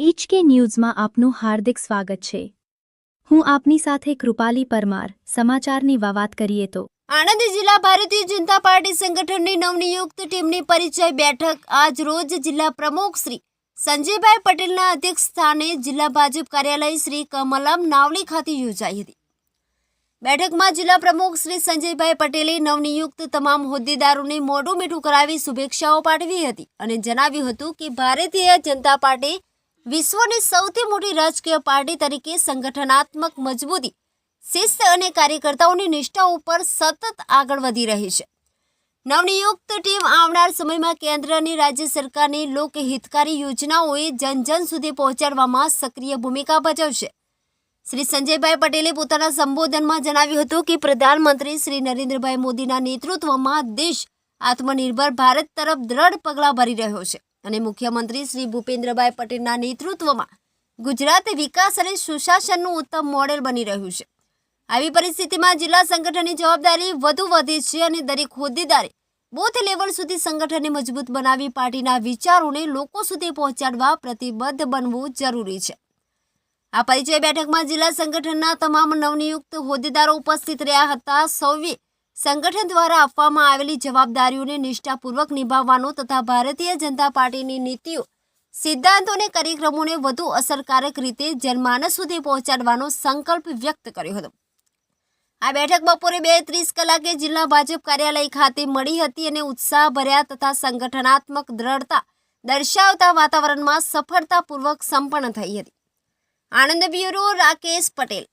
HK ન્યૂઝમાં આપનું હાર્દિક સ્વાગત છે. હું આપની સાથે કૃપાલી પરમાર, સમાચારની વાત કરીએ તો. આણંદ જિલ્લા ભારતીય જનતા પાર્ટી સંગઠનની નવનિયુક્ત ટીમની પરિચય બેઠક આજ રોજ જિલ્લા પ્રમુખ શ્રી સંજયભાઈ પટેલના અધ્યક્ષ સ્થાને જિલ્લા ભાજપ કાર્યાલય શ્રી કમલમ નાવલી ખાતે યોજાઈ હતી. બેઠકમાં જિલ્લા પ્રમુખ શ્રી સંજયભાઈ પટેલે નવનિયુક્ત તમામ હોદ્દેદારોને મોઢું મીઠું કરાવી શુભેચ્છાઓ પાઠવી હતી અને જણાવ્યું હતું કે ભારતીય જનતા પાર્ટી વિશ્વની સૌથી મોટી રાજકીય પાર્ટી તરીકે સંગઠનાત્મક મજબૂતી, શિસ્ત અને કાર્યકર્તાઓની નિષ્ઠા ઉપર સતત આગળ વધી રહી છે. નવનિયુક્ત ટીમ આવનાર સમયમાં કેન્દ્ર અને રાજ્ય સરકારની લોકહિતકારી યોજનાઓએ જન જન સુધી પહોંચાડવામાં સક્રિય ભૂમિકા ભજવશે. શ્રી સંજયભાઈ પટેલે પોતાના સંબોધનમાં જણાવ્યું હતું કે પ્રધાનમંત્રી શ્રી નરેન્દ્રભાઈ મોદીના નેતૃત્વમાં દેશ આત્મનિર્ભર ભારત તરફ દ્રઢ પગલાં ભરી રહ્યો છે. અને મુખ્યમંત્રી શ્રી ભૂપેન્દ્રભાઈ પટેલના નેતૃત્વમાં ગુજરાત વિકાસ અને સુશાસનનું ઉત્તમ મોડેલ બની રહ્યું છે. આવી પરિસ્થિતિમાં જિલ્લા સંગઠનની જવાબદારી વધુ વધે છે અને દરેક હોદ્દેદારે બૂથ લેવલ સુધી સંગઠનને મજબૂત બનાવી પાર્ટીના વિચારોને લોકો સુધી પહોંચાડવા પ્રતિબદ્ધ બનવું જરૂરી છે. આ પરિચય બેઠકમાં જિલ્લા સંગઠનના તમામ નવનિયુક્ત હોદ્દેદારો ઉપસ્થિત રહ્યા હતા. સૌએ સંગઠન દ્વારા આપવામાં આવેલી જવાબદારીઓને નિષ્ઠાપૂર્વક નિભાવવાનો તથા ભારતીય જનતા પાર્ટીની નીતિઓ સિદ્ધાંતો અને કાર્યક્રમોને વધુ અસરકારક રીતે જનમાનસ સુધી પહોંચાડવાનો સંકલ્પ વ્યક્ત કર્યો હતો. આ બેઠક બપોરે બે ત્રીસ કલાકે જિલ્લા ભાજપ કાર્યાલય ખાતે મળી હતી અને ઉત્સાહભર્યા તથા સંગઠનાત્મક દ્રઢતા દર્શાવતા વાતાવરણમાં સફળતાપૂર્વક સંપન્ન થઈ હતી. આનંદ બ્યુરો રાકેશ પટેલ